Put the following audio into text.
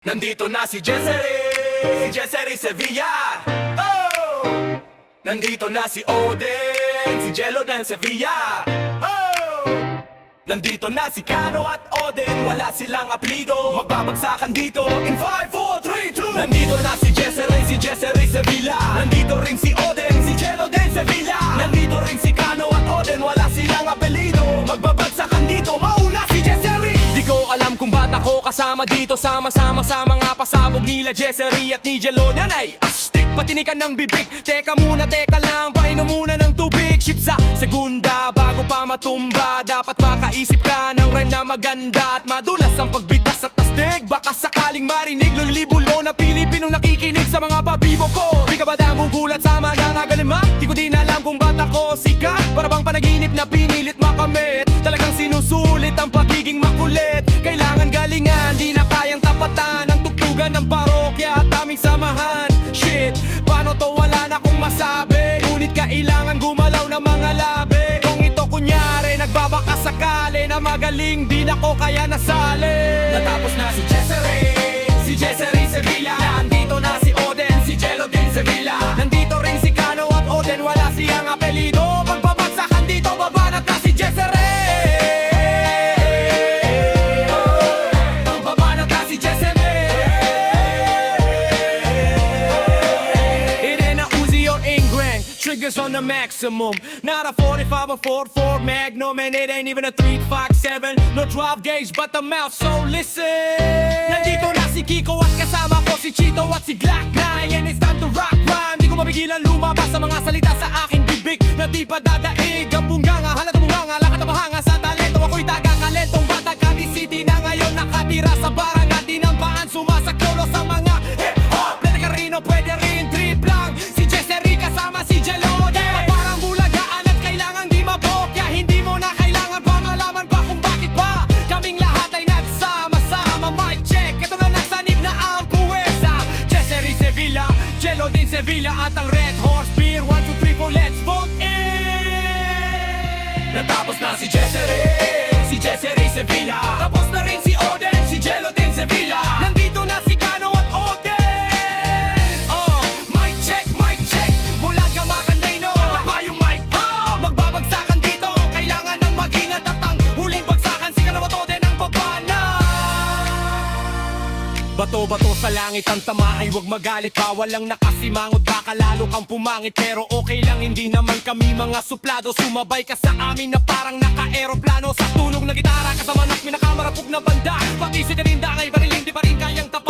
Nandito na si Jessery, Jessery Sevilla. Oh! Nandito na si Oden, si Jello Dan Sevilla. Oh! Nandito na si Kano at Oden, wala silang apelido Magbabagsakan dito in 5, 4, 3, 2 Nandito na si Jessery, si Jessery Sevilla. Nandito rin si Oden, si Jello Dan Sevilla. Nandito rin si Kano kasama dito Sama-sama sa mga pasabog nila Jessery at ni Jelonian ay astig Patinikan ng bibig. Teka muna, teka lang Painom muna ng tubig. Shit sa segunda Bago pa matumba Dapat makaisip ka ng rhyme na maganda At madulas ang pagbitas at astig. Baka sakaling marinig Lulilibulo na Pilipinong nakikinig sa mga pabibo ko. Di ka ba namugulat sa mga nagalima? Di ko din alam kung ba't ako sikat. Para bang panaginip na pinilit Ang tugtugan ng parokya at aming samahan. Shit, paano to? Wala na akong masabi. Ngunit kailangan gumalaw ng mga labi. Kung ito kunyari, nagbabaka sakali Na magaling, di na ko kaya nasali Triggers on the maximum. Not a 45 or 44 Magnum And it ain't even a 357 No 12 gauge but the mouth So listen. Nandito na si Kiko At kasama ko si Chito At si Glock 9 And it's time to rock rhyme. Di ko mapigilan lumabas sa mga salita sa aking bibig. Na di pa dadaig Jello din Sevilla At ang Red Horse Beer. 1, 2, 3, 4, let's vote in! Natapos na si Jessery Bato-bato sa langit ang tama ay huwag magalit. Bawal lang nakasimangot baka lalo kang pumangit. Pero okay lang hindi naman kami mga suplado. Sumabay ka sa amin na parang naka-aeroplano. Sa tunog na gitara kasama ng pinakamarapog na banda. Pati si Karinda ay bariling di pa rin kayang tapat